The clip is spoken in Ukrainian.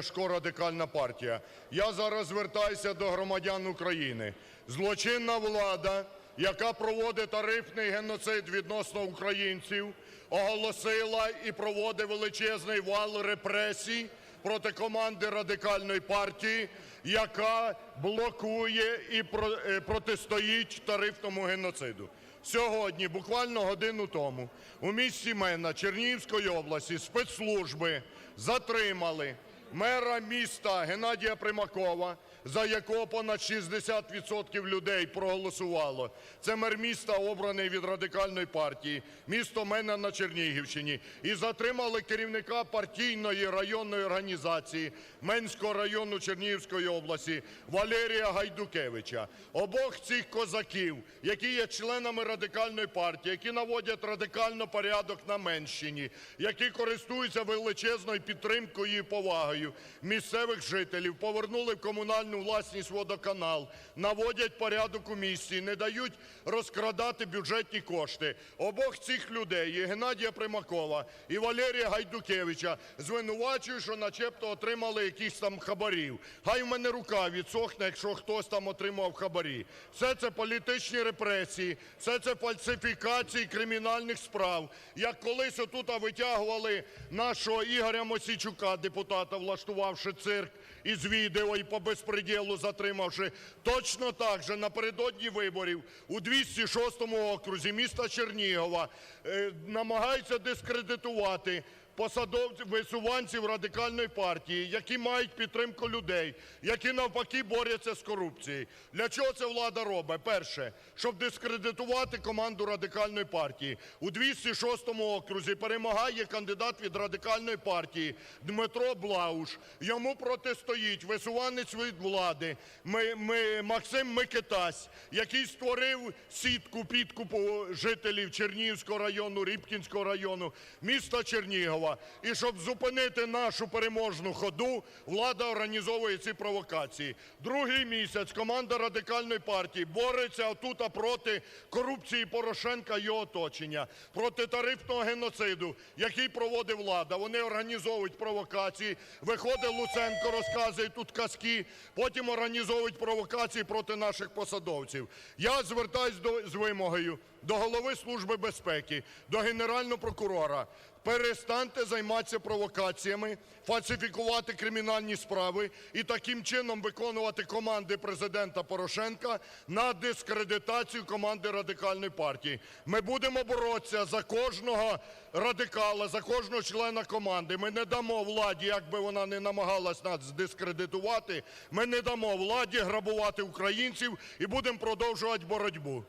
Ляшко Радикальна партія. Я зараз звертаюся до громадян України. Злочинна влада, яка проводить тарифний геноцид відносно українців, оголосила і проводить величезний вал репресій проти команди Радикальної партії, яка блокує і е, протистоїть тарифному геноциду. Сьогодні, буквально годину тому, у місті Мена Чернігівської області спецслужби затримали мера міста Геннадія Примакова, за якого понад 60% людей проголосувало. Це мер міста, обраний від Радикальної партії, місто Мена на Чернігівщині. І затримали керівника партійної районної організації Менського району Чернігівської області Валерія Гайдукевича. Обох цих козаків, які є членами Радикальної партії, які наводять радикально порядок на Менщині, які користуються величезною підтримкою і повагою місцевих жителів, повернули в комунальну власність водоканал, наводять порядок у місті, не дають розкрадати бюджетні кошти. Обох цих людей, і Геннадія Примакова і Валерія Гайдукевича, звинувачують, що начебто отримали якісь там хабарів. Хай в мене рука відсохне, якщо хтось там отримав хабарі. Все це політичні репресії, все це фальсифікації кримінальних справ. Як колись отут витягували нашого Ігоря Мосійчука, депутата, влаштувавши цирк із відео і по безпреділу затримавши. Точно так же напередодні виборів у 206 окрузі міста Чернігова е, намагаються дискредитувати посадовців, висуванців Радикальної партії, які мають підтримку людей, які навпаки борються з корупцією. Для чого це влада робить? Перше, щоб дискредитувати команду Радикальної партії. У 206 окрузі перемагає кандидат від Радикальної партії Дмитро Блауш. Йому протистоїть висуванець від влади ми, Максим Микитась, який створив сітку підкупу жителів Чернігівського району, Рібкінського району, міста Чернігова. І щоб зупинити нашу переможну ходу, влада організовує ці провокації. Другий місяць команда Радикальної партії бореться отут проти корупції Порошенка і його оточення, проти тарифного геноциду, який проводить влада. Вони організовують провокації, виходить Луценко, розказує тут казки, потім організовують провокації проти наших посадовців. Я звертаюсь до, з вимогою до голови Служби безпеки, до Генерального прокурора. Перестаньте займатися провокаціями, фальсифікувати кримінальні справи і таким чином виконувати команди Президента Порошенка на дискредитацію команди Радикальної партії. Ми будемо боротися за кожного радикала, за кожного члена команди. Ми не дамо владі, як би вона не намагалась нас дискредитувати, ми не дамо владі грабувати українців і будемо продовжувати боротьбу.